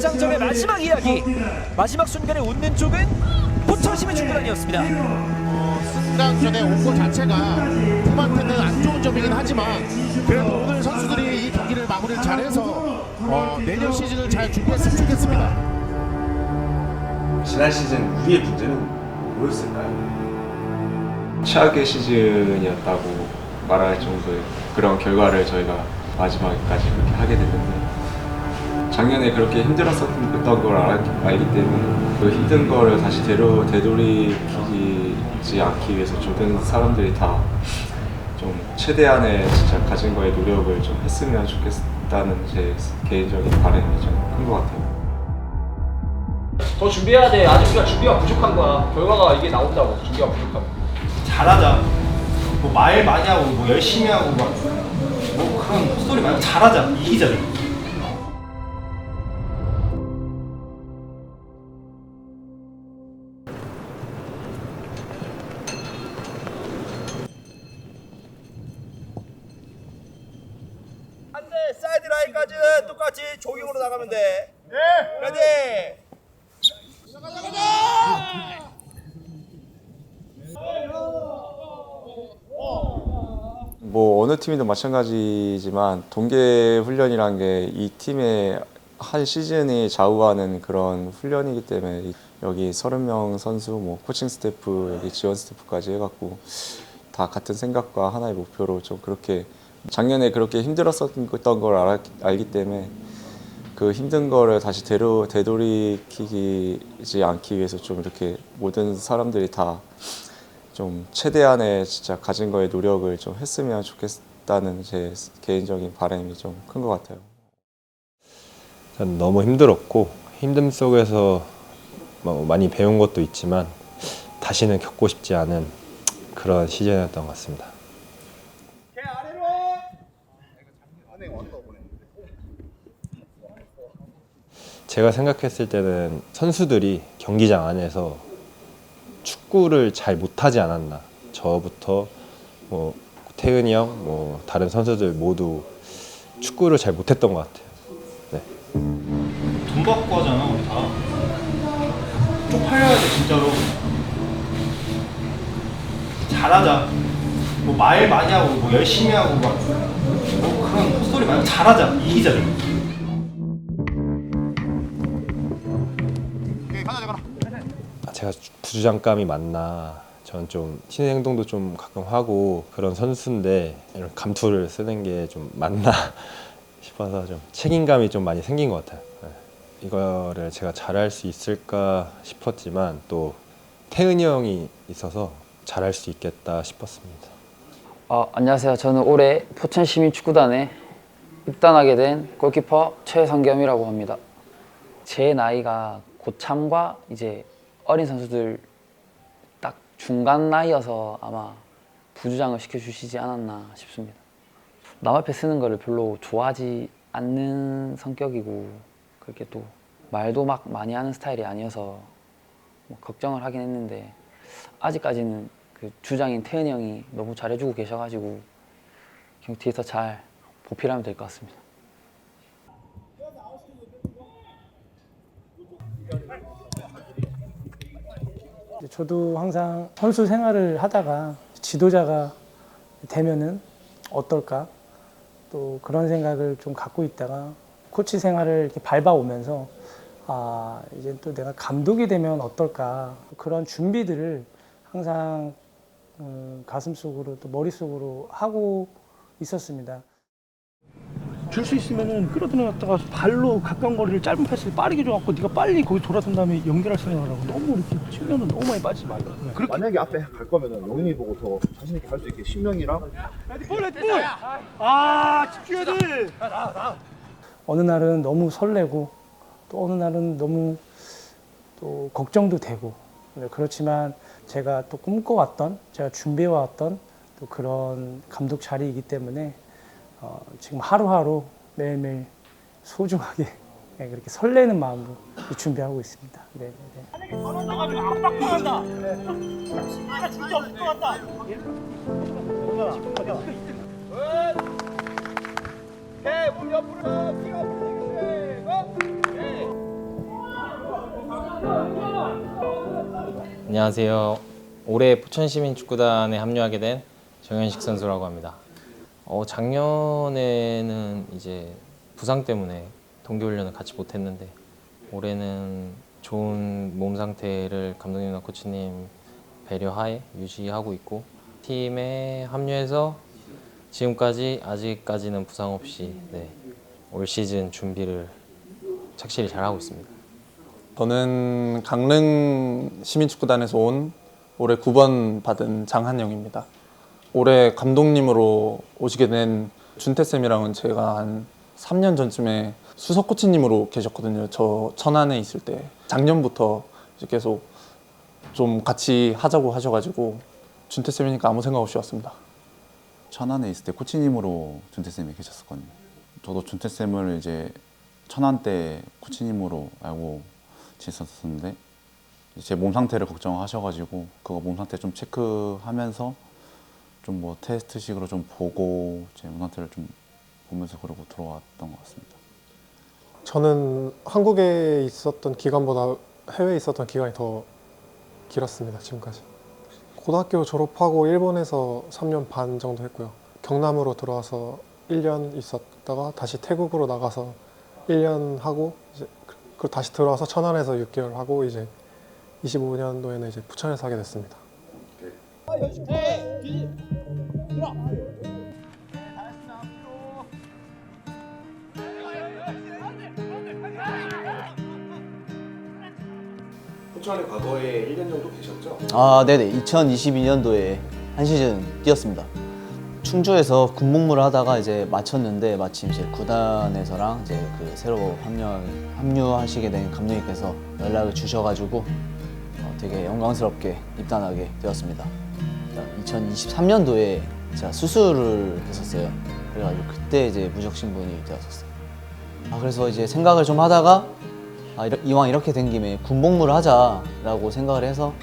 대장정의 마지막 이야기 마지막 순간에 웃는 쪽은 포천시민 축구단이었습니다 승강 전에 온것 자체가 팀한테는 안 좋은 점이긴 하지만 그래도 오늘 선수들이 이 경기를 마무리를 잘해서 어, 내년 시즌을 잘 준비했으면 좋겠습니다. 지난 시즌 우리의 문제는 뭐였을까요? 최악의 시즌이었다고 말할 정도의 그런 결과를 저희가 마지막까지 그렇게 하게 됐는데 작년에 그렇게 힘들었었던 걸 알, 알기 때문에 그 힘든 거를 다시 되로, 되돌이키지 않기 위해서 모든 사람들이 다 좀 최대한의 진짜 가진 거에 노력을 좀 했으면 좋겠다는 제 개인적인 바람이 좀 큰 것 같아요. 더 준비해야 돼. 아직 우리가 준비가 부족한 거야. 결과가 이게 나온다고. 준비가 부족하면. 잘하자. 뭐 말 많이 하고 뭐 열심히 하고 막 뭐 그런 헛소리 말고 잘하자. 이기자. 뭐 어느 팀이든 마찬가지지만 동계 훈련이란 게 이 팀의 한 시즌이 좌우하는 그런 훈련이기 때문에 이- 여기 30명 선수, 뭐 코칭 스태프, 여기 지원 스태프까지 해갖고 다 같은 생각과 하나의 목표로 좀 그렇게 작년에 그렇게 힘들었었던 걸 알, 알기 때문에 그 힘든 거를 다시 되돌이키지 않기 위해서 좀 이렇게 모든 사람들이 다 좀 최대한의 진짜 가진 거에 노력을 좀 했으면 좋겠다는 제 개인적인 바람이 좀 큰 것 같아요. 전 너무 힘들었고 힘듦 속에서 뭐 많이 배운 것도 있지만 다시는 겪고 싶지 않은 그런 시즌이었던 것 같습니다. 제가 생각했을 때는 선수들이 경기장 안에서 축구를 잘 못하지 않았나. 저부터 뭐 태은이 형, 뭐 다른 선수들 모두 축구를 잘 못했던 것 같아요. 네. 돈 받고 하잖아 우리 다. 쪽팔려야 돼 진짜로. 잘하자. 뭐 말 많이 하고 뭐 열심히 하고 막 뭐 그런 헛소리 말고 잘하자. 이기자. 아, 제가 부주장감이 많나 저는 좀 튀는 행동도 좀 가끔 하고 그런 선수인데 이런 감투를 쓰는 게 좀 맞나 싶어서 좀 책임감이 좀 많이 생긴 것 같아요 네. 이거를 제가 잘할 수 있을까 싶었지만 또 태은이 형이 있어서 잘할 수 있겠다 싶었습니다 어, 안녕하세요. 저는 올해 포천 시민 축구단에 입단하게 된 골키퍼 최성겸이라고 합니다. 제 나이가 고참과 이제 어린 선수들 딱 중간 나이여서 아마 부주장을 시켜주시지 않았나 싶습니다. 남 앞에 쓰는 거를 별로 좋아하지 않는 성격이고 그렇게 또 말도 막 많이 하는 스타일이 아니어서 뭐 걱정을 하긴 했는데 아직까지는 그 주장인 태은이 형이 너무 잘해주고 계셔가지고 그냥 뒤에서 잘 보필하면 될 것 같습니다. 저도 항상 선수 생활을 하다가 지도자가 되면은 어떨까 또 그런 생각을 좀 갖고 있다가 코치 생활을 이렇게 밟아오면서 아 이제 또 내가 감독이 되면 어떨까 그런 준비들을 항상 음, 가슴속으로 또 머릿속으로 하고 있었습니다. 줄 수 있으면은 끌어들여놨다가 발로 가까운 거리를 짧은 패스를 빠르게 줘갖고 네가 빨리 거기 돌아선 다음에 연결할 생각을 하고. 너무 이렇게 측면은 너무 많이 빠지지 말고 그렇게 만약에 앞에 갈 거면은 영훈이 보고 더 자신 있게 할수 있게 신명이랑 아 집중해야 돼 어느 날은 너무 설레고 또 어느 날은 너무 또 걱정도 되고. 네, 그렇지만 제가 또 꿈꿔왔던 제가 준비해왔던 또 그런 감독 자리이기 때문에 어, 지금 하루하루 매일매일 소중하게 네, 그렇게 설레는 마음으로 준비하고 있습니다. 네, 네, 네. 안녕하세요. 올해 포천시민축구단에 합류하게 된 정현식 선수라고 합니다. 어, 작년에는 이제 부상 때문에 동계훈련을 같이 못했는데 올해는 좋은 몸 상태를 감독님과 코치님 배려하에 유지하고 있고 팀에 합류해서 지금까지 아직까지는 부상 없이 네, 올 시즌 준비를 착실히 잘하고 있습니다. 저는 강릉 시민축구단에서 온 올해 9번 받은 장한영입니다. 올해 감독님으로 오시게 된 준태 쌤이랑은 제가 한 3년 전쯤에 수석 코치님으로 계셨거든요. 저 천안에 있을 때 작년부터 이제 계속 좀 같이 하자고 하셔가지고 준태 쌤이니까 아무 생각 없이 왔습니다. 천안에 있을 때 코치님으로 준태 쌤이 계셨었거든요. 저도 준태 쌤을 이제 천안 때 코치님으로 알고 지냈었는데 제 몸 상태를 걱정하셔가지고 그거 몸 상태 좀 체크하면서 좀 뭐 테스트식으로 좀 보고 제몸 상태를 좀 보면서 그러고 들어왔던 것 같습니다. 저는 한국에 있었던 기간보다 해외에 있었던 기간이 더 길었습니다. 지금까지. 고등학교 졸업하고 일본에서 3년 반 정도 했고요. 경남으로 들어와서 1년 있었다가 다시 태국으로 나가서 1년 하고 이제 그 다시 들어와서 천안에서 6개월 하고 이제 25년도에는 이제 부천에서 하게 됐습니다. 포천에 과거에 1년 정도 계셨죠? 아, 네네. 2022년도에 한 시즌 뛰었습니다. 충주에서 군복무를 하다가 이제 마쳤는데 마침 이제 구단에서랑 이제 그 새로 합류 합류하시게 된 감독님께서 연락을 주셔가지고 어, 되게 영광스럽게 입단하게 되었습니다. 2023년도에 제가 수술을 했었어요. 그래가지고 그때 이제 무적 신분이 되었었어요. 아 그래서 이제 생각을 좀 하다가 아, 이왕 이렇게 된 김에 군복무를 하자라고 생각을 해서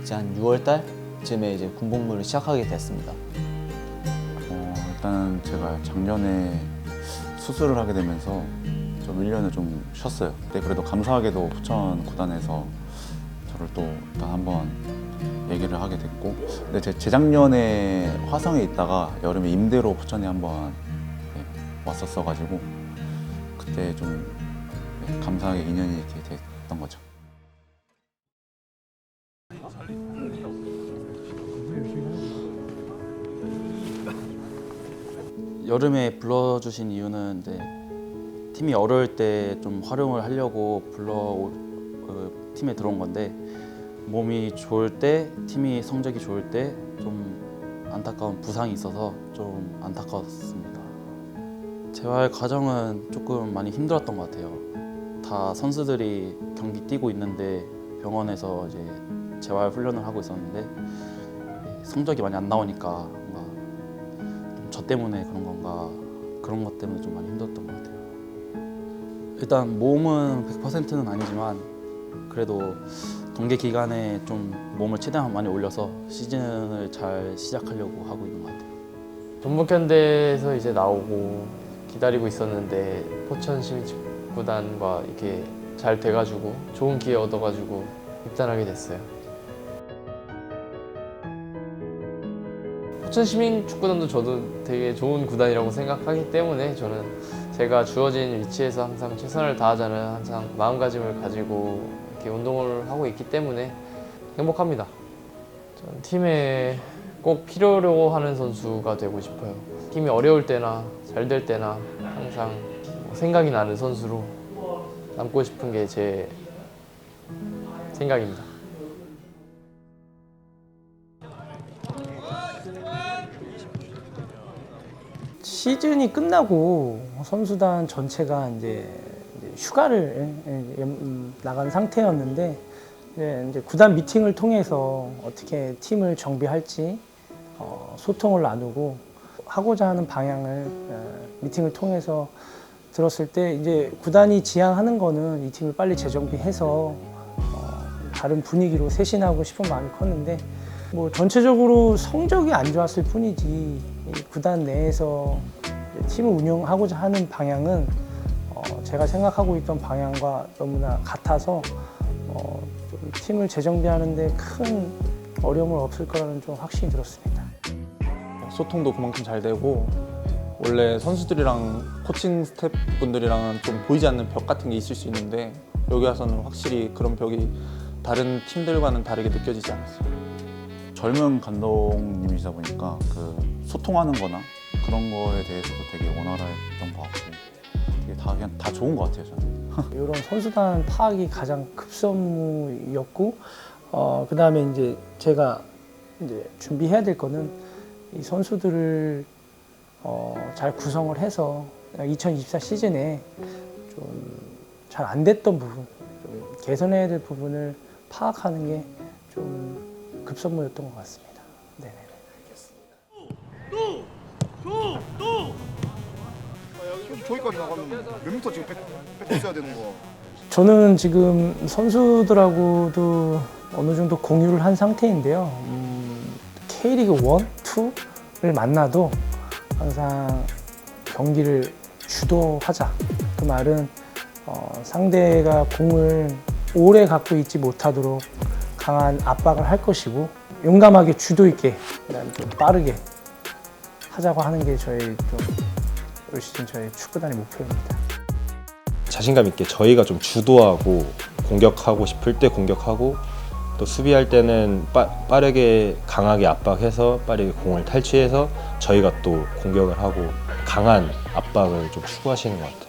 이제 한 6월 달쯤에 이제 군복무를 시작하게 됐습니다. 어, 일단 제가 작년에 수술을 하게 되면서 좀 1년을 좀 쉬었어요. 그때 그래도 감사하게도 부천 구단에서 저를 또 일단 한번 얘기를 하게 됐고 근데 제 재작년에 화성에 있다가 여름에 임대로 부천에 한번 네, 왔었어가지고 그때 좀 네, 감사하게 인연이 이렇게 됐던 거죠. 여름에 불러주신 이유는 이제 팀이 어려울 때 좀 활용을 하려고 불러 어, 팀에 들어온 건데 몸이 좋을 때 팀이 성적이 좋을 때 좀 안타까운 부상이 있어서 좀 안타까웠습니다. 재활 과정은 조금 많이 힘들었던 것 같아요. 다 선수들이 경기 뛰고 있는데 병원에서 이제 재활 훈련을 하고 있었는데 성적이 많이 안 나오니까 뭔가 좀저 때문에 그런 건가 그런 것 때문에 좀 많이 힘들었던 것 같아요. 일단 몸은 100%는 아니지만 그래도 동계 기간에 좀 몸을 최대한 많이 올려서 시즌을 잘 시작하려고 하고 있는 것 같아요. 전북현대에서 이제 나오고 기다리고 있었는데 포천 시민축구단과 이렇게 잘 돼가지고 좋은 기회 얻어가지고 입단하게 됐어요. 포천 시민축구단도 저도 되게 좋은 구단이라고 생각하기 때문에 저는 제가 주어진 위치에서 항상 최선을 다하자는 항상 마음가짐을 가지고 이렇게 운동을 하고 있기 때문에 행복합니다. 전 팀에 꼭 필요로 하는 선수가 되고 싶어요. 팀이 어려울 때나 잘 될 때나 항상 생각이 나는 선수로 남고 싶은 게 제 생각입니다. 시즌이 끝나고 선수단 전체가 이제 휴가를 예, 예, 음, 나간 상태였는데 이제 구단 미팅을 통해서 어떻게 팀을 정비할지 어, 소통을 나누고 하고자 하는 방향을 어, 미팅을 통해서 들었을 때 이제 구단이 지향하는 거는 이 팀을 빨리 재정비해서 어, 다른 분위기로 쇄신하고 싶은 마음이 컸는데 뭐 전체적으로 성적이 안 좋았을 뿐이지 이 구단 내에서 팀을 운영하고자 하는 방향은 어, 제가 생각하고 있던 방향과 너무나 같아서 어, 좀 팀을 재정비하는데 큰 어려움은 없을 거라는 좀 확신이 들었습니다. 소통도 그만큼 잘 되고 원래 선수들이랑 코칭 스태프분들이랑은 좀 보이지 않는 벽 같은 게 있을 수 있는데 여기 와서는 확실히 그런 벽이 다른 팀들과는 다르게 느껴지지 않았어요. 젊은 감독님이시다 보니까 그 소통하는 거나 그런 거에 대해서도 되게 원활했던 것 같고 다 그냥 다 좋은 것 같아요 저는 이런 선수단 파악이 가장 급선무였고 어, 그 다음에 이제 제가 이제 준비해야 될 거는 이 선수들을 어, 잘 구성을 해서 2024 시즌에 좀 잘 안 됐던 부분, 좀 개선해야 될 부분을 파악하는 게 좀 급선무였던 것 같습니다. 네. 여기 저기까지 나가면 몇 미터 지금 뺏, 뺏고 있어야 되는 거. 저는 지금 선수들하고도 어느 정도 공유를 한 상태인데요. 음, K리그 1, 2를 만나도 항상 경기를 주도하자. 그 말은 어, 상대가 공을 오래 갖고 있지 못하도록 강한 압박을 할 것이고 용감하게 주도 있게 그다음에 좀 빠르게 하자고 하는 게 저희 좀 올 시즌 저희 축구단의 목표입니다. 자신감 있게 저희가 좀 주도하고 공격하고 싶을 때 공격하고 또 수비할 때는 빠, 빠르게 강하게 압박해서 빠르게 공을 탈취해서 저희가 또 공격을 하고 강한 압박을 좀 추구하시는 것 같아요.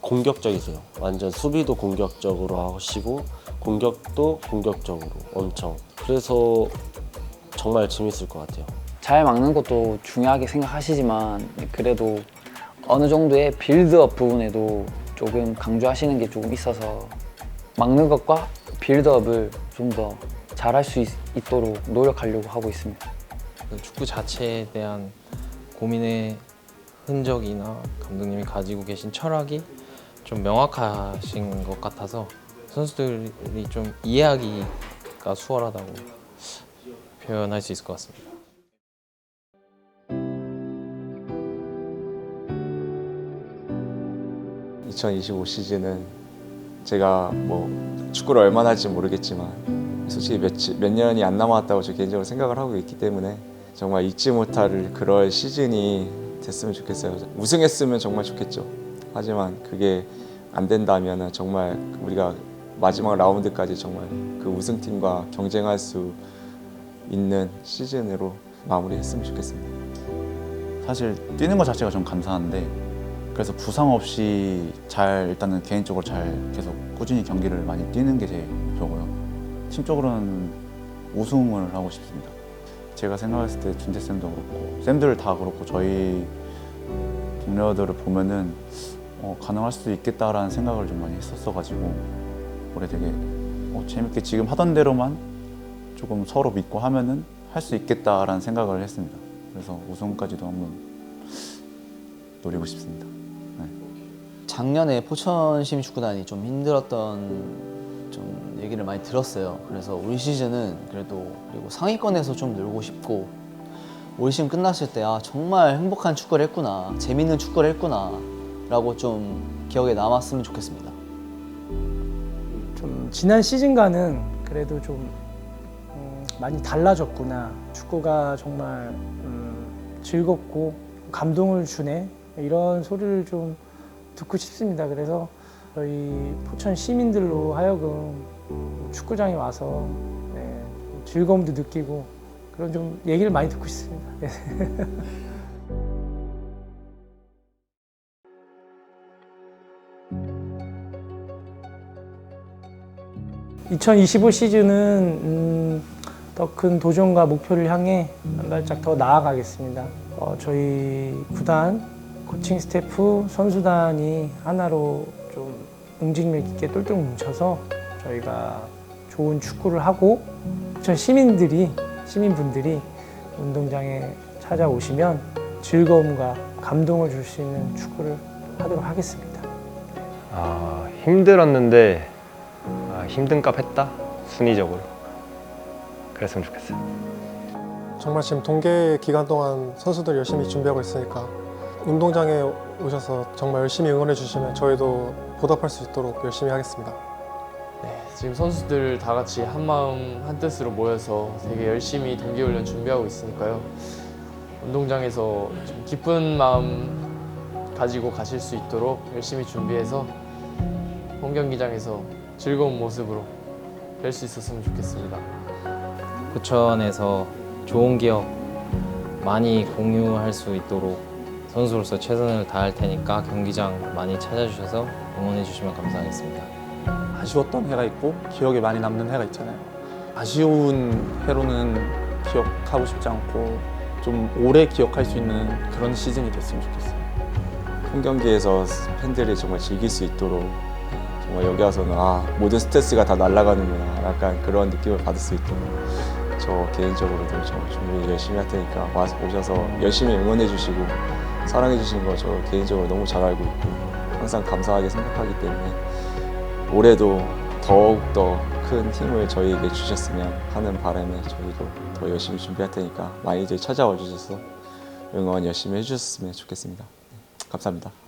공격적이세요. 완전 수비도 공격적으로 하시고 공격도 공격적으로 엄청. 그래서 정말 재밌을 것 같아요. 잘 막는 것도 중요하게 생각하시지만 그래도 어느 정도의 빌드업 부분에도 조금 강조하시는 게 조금 있어서 막는 것과 빌드업을 좀 더 잘할 수 있 도록 노력하려고 하고 있습니다. 그 축구 자체에 대한 고민의 흔적이나 감독님이 가지고 계신 철학이 좀 명확하신 것 같아서 선수들이 좀 이해하기가 수월하다고 표현할 수 있을 것 같습니다. (2025) 시즌은 제가 뭐 축구를 얼마나 할지 모르겠지만 솔직히 몇, 몇 년이 안 남았다고 저 개인적으로 생각을 하고 있기 때문에 정말 잊지 못할 그럴 시즌이 됐으면 좋겠어요. 우승했으면 정말 좋겠죠. 하지만 그게 안 된다면 정말 우리가 마지막 라운드까지 정말 그 우승팀과 경쟁할 수 있는 시즌으로 마무리했으면 좋겠습니다. 사실 뛰는 것 자체가 좀 감사한데 그래서 부상 없이 잘 일단은 개인적으로 잘 계속 꾸준히 경기를 많이 뛰는 게 제일 목표고요. 팀적으로는 우승을 하고 싶습니다. 제가 생각했을 때 준재 쌤도 그렇고 쌤들 다 그렇고 저희 동료들을 보면은 어, 가능할 수도 있겠다라는 생각을 좀 많이 했었어가지고 올해 되게 어, 재밌게 지금 하던 대로만 조금 서로 믿고 하면은 할 수 있겠다라는 생각을 했습니다. 그래서 우승까지도 한번 노리고 싶습니다. 작년에 포천 시민축구단이 좀 힘들었던 좀 얘기를 많이 들었어요. 그래서 올 시즌은 그래도 그리고 상위권에서 좀 놀고 싶고 올 시즌 끝났을 때 아 정말 행복한 축구를 했구나 재밌는 축구를 했구나 라고 좀 기억에 남았으면 좋겠습니다. 좀 지난 시즌과는 그래도 좀 음, 많이 달라졌구나. 축구가 정말 음, 즐겁고 감동을 주네. 이런 소리를 좀 듣고 싶습니다. 그래서 저희 포천 시민들로 하여금 축구장에 와서 네, 즐거움도 느끼고 그런 좀 얘기를 많이 듣고 싶습니다. 네. 2025 시즌은 음, 더큰 도전과 목표를 향해 한 발짝 더 나아가겠습니다. 어, 저희 구단, 코칭 스태프, 선수단이 하나로 좀 응징력 있게 똘똘 뭉쳐서 저희가 좋은 축구를 하고 저 시민들이 시민분들이 운동장에 찾아오시면 즐거움과 감동을 줄 수 있는 축구를 하도록 하겠습니다. 아 힘들었는데 아, 힘든 값 했다 순위적으로 그랬으면 좋겠어요. 정말 지금 동계 기간 동안 선수들 열심히 준비하고 있으니까 운동장에 오셔서 정말 열심히 응원해 주시면 저희도 보답할 수 있도록 열심히 하겠습니다. 네, 지금 선수들 다 같이 한 마음 한 뜻으로 모여서 되게 열심히 동계훈련 준비하고 있으니까요. 운동장에서 좀 기쁜 마음 가지고 가실 수 있도록 열심히 준비해서 홈 경기장에서 즐거운 모습으로 뵐 수 있었으면 좋겠습니다. 포천에서 좋은 기억 많이 공유할 수 있도록 선수로서 최선을 다할 테니까 경기장 많이 찾아주셔서 응원해 주시면 감사하겠습니다. 아쉬웠던 해가 있고 기억에 많이 남는 해가 있잖아요. 아쉬운 해로는 기억하고 싶지 않고 좀 오래 기억할 수 있는 그런 시즌이 됐으면 좋겠어요. 홈 경기에서 팬들이 정말 즐길 수 있도록 정말 여기 와서는 아 모든 스트레스가 다 날아가는구나 약간 그런 느낌을 받을 수 있도록 저 개인적으로도 저 준비 열심히 할 테니까 와서 오셔서 열심히 응원해 주시고 사랑해 주신 거저 개인적으로 너무 잘 알고 있고 항상 감사하게 생각하기 때문에 올해도 더욱더 큰 힘을 저희에게 주셨으면 하는 바람에 저희도 더 열심히 준비할 테니까 많이들 찾아와 주셔서 응원 열심히 해주셨으면 좋겠습니다. 네, 감사합니다.